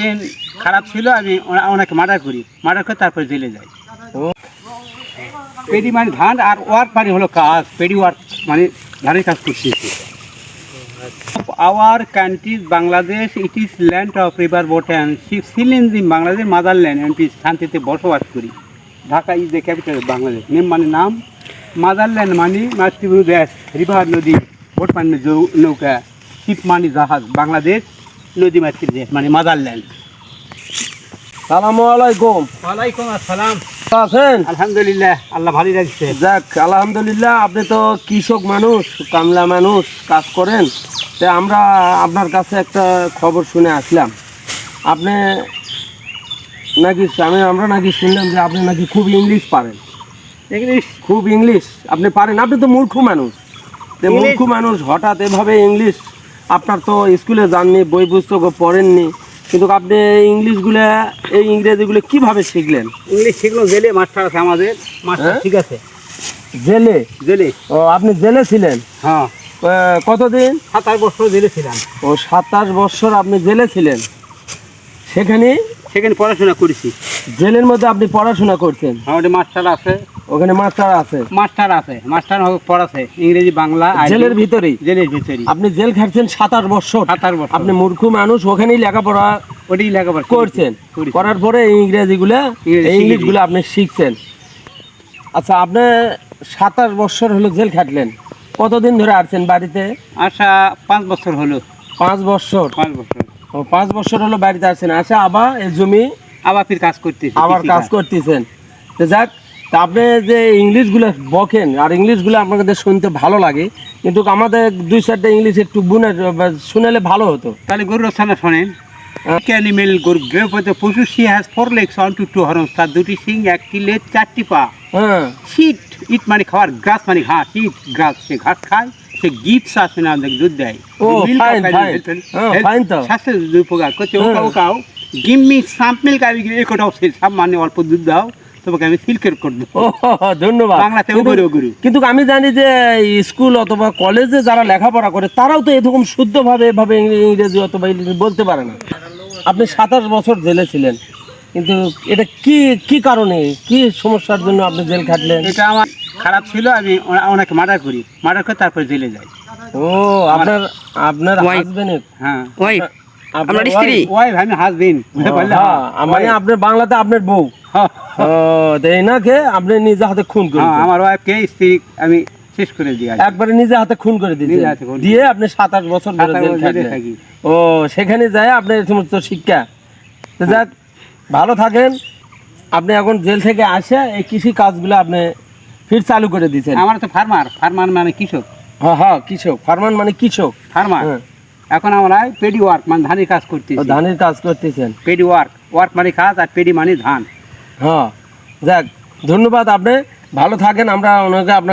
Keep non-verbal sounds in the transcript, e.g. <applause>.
দিন খারাপ ছিল আমি ওনাকে মার্ডার করি। মার্ডার করে তারপরে জেলে যাই। পেডি মানে ধান আর ওয়ার্ক মানে হলো কাজ। পেডি ওয়ার্ক মানে ধানের কাজ করতেছি our country Bangladesh it is land of river বোটান সিলেন দি বাংলাদেশ মাদার ল্যান্ড এমপি শান্তিতে বসবাস করি। Dhaka is the capital of Bangladesh name মানে নাম। মাদারল্যান্ড মানে মাতৃভূমি দেশ। রিভার নদী ভোট মানে নৌকা। শিপ মানে জাহাজ। বাংলাদেশ নদী মাতৃ দেশ মানে মাদার ল্যান্ড সালামু আলাইকুম ওয়ালাইকুম আসসালাম। আছেন? আলহামদুলিল্লাহ আল্লাহ ভালোই রাখছে। যাক আলহামদুলিল্লাহ আপনি তো কৃষক মানুষ কামলা মানুষ কাজ করেন। তা আমরা আপনার কাছে একটা খবর শুনে আসলাম। আপনি নাকি আমি আমরা নাকি শুনলাম যে আপনি নাকি খুব ইংলিশ পারেন। ইংলিশ? খুব ইংলিশ আপনি পারেন। আপনি তো মূর্খ মানুষ। মূর্খ মানুষ হঠাৎ এভাবে ইংলিশ আপনার তো স্কুলে যাননি বই পুস্তকও পড়েননি। কিন্তু আপনি ইংলিশগুলো এই ইংরেজিগুলো কীভাবে শিখলেন? ইংলিশ শিখলো জেলে মাস্টার আছে আমাদের। মাস্টার হ্যাঁ? ঠিক আছে। জেলে? জেলে। ও আপনি জেলে ছিলেন? হ্যাঁ। কতদিন? সাতাশ বছর জেলে ছিলাম। ও সাতাশ বছর আপনি জেলে ছিলেন? সেখানে? সেখানে পড়াশোনা করেছি। জেলের মধ্যে আপনি পড়াশোনা করছেন? আমাদের মাস্টার আছে। ওখানে মাস্টার আছে? মাস্টার আছে। মাস্টার পড়াছে। ইংরেজি বাংলা জেলের ভিতরেই? জেলের ভিতরে আপনি জেল খাটছেন সাতাশ বছর। সাত আট বছর। আপনি মূর্খ মানুষ ওখানেই লেখাপড়া ওটাই লেখাপড়া করছেন। করার পরে ইংরেজিগুলো। ইংলিশগুলো আপনি শিখছেন। আচ্ছা আপনি সাতাশ বছর হলো জেল খাটলেন। কতদিন ধরে আসছেন বাড়িতে? আশা পাঁচ বছর হলো। পাঁচ বছর। পাঁচ বছর। পাঁচ বছর হলো বাড়িতে আসছেন আচ্ছা আবার এই জমি? কাজ করতেছি আবার কাজ করতেছেন। তো যাক আপনি যে ইংলিশগুলো বকেন আর ইংলিশগুলো আপনাদের শুনতে ভালো লাগে কিন্তু আমাদের দুই চারটা ইংলিশ একটু বুনে শুনালে ভালো হতো। তাহলে গরুর রচনা শোনেন হ্যাঁ। অ্যানিমেল গরু পশু she has four legs on two two horns তার দুটি সিং একটি লেজ চারটি পা। হ্যাঁ। শীত ইট মানে খাওয়ার গ্রাস মানে ঘাস ইট গ্রাস সে ঘাস খায় সে গিফটস আছে না দুধ দেয়। ও, হ্যাঁ, health- fine তো। দুই প্রকার করছে হ্যাঁ। ওকাও ওকাও সাপ মিল্ক আমি একটাও সে সব মানে অল্প দুধ দাও তোমাকে আমি সিল্কের করে দেবো। ধন্যবাদ। বাংলাতেও গরু গরু। কিন্তু আমি জানি যে স্কুল অথবা কলেজে যারা লেখাপড়া করে তারাও তো এরকম শুদ্ধভাবে এভাবে ইংরে- ইংরেজি অথবা ইংরেজি বলতে পারে না। আপনি সাতাশ বছর জেলে ছিলেন কিন্তু এটা কি কি কারণে? কি সমস্যার জন্য আপনি জেল খাটলেন? এটা আমার খারাপ ছিল আমি ওনাকে মার্ডার করি। মার্ডার করে তারপরে জেলে যাই। ও আপনার আপনার হাজবেন্ড হ্যাঁ। ওয়াইফ আপনার স্ত্রী? ওয়াইফ আমি হাজবেন্ড মানে আপনার বাংলাতে আপনার বউ। হ্যাঁ, <laughs> ও তো এনাকে আপনি নিজে হাতে খুন করে হ্যাঁ, আমার ওয়াইফকে স্ত্রী আমি শেষ করে আজকে। একবারে নিজে হাতে খুন করে দিয়েছেন দিয়ে আপনি সাতাশ বছর ধরে জেল থাকি। ও সেখানে যায় আপনার সমস্ত শিক্ষা। যাক ভালো থাকেন। আপনি এখন জেল থেকে আসে এই কৃষি কাজগুলো আপনি ফির চালু করে দিয়েছেন। আমার তো ফার্মার ফার্মার মানে কৃষক। হ্যাঁ হ্যাঁ কৃষক। ফার্মান মানে কৃষক। ফার্মার। এখন আমরা পেডি ওয়ার্ক মানে ধানের কাজ করতেছি। ধানের কাজ করতেছেন। পেডি ওয়ার্ক ওয়ার্ক মানে কাজ আর পেডি মানে ধান। হ্যাঁ যাক ধন্যবাদ আপনি ভালো থাকেন আমরা ওনাকে আপনার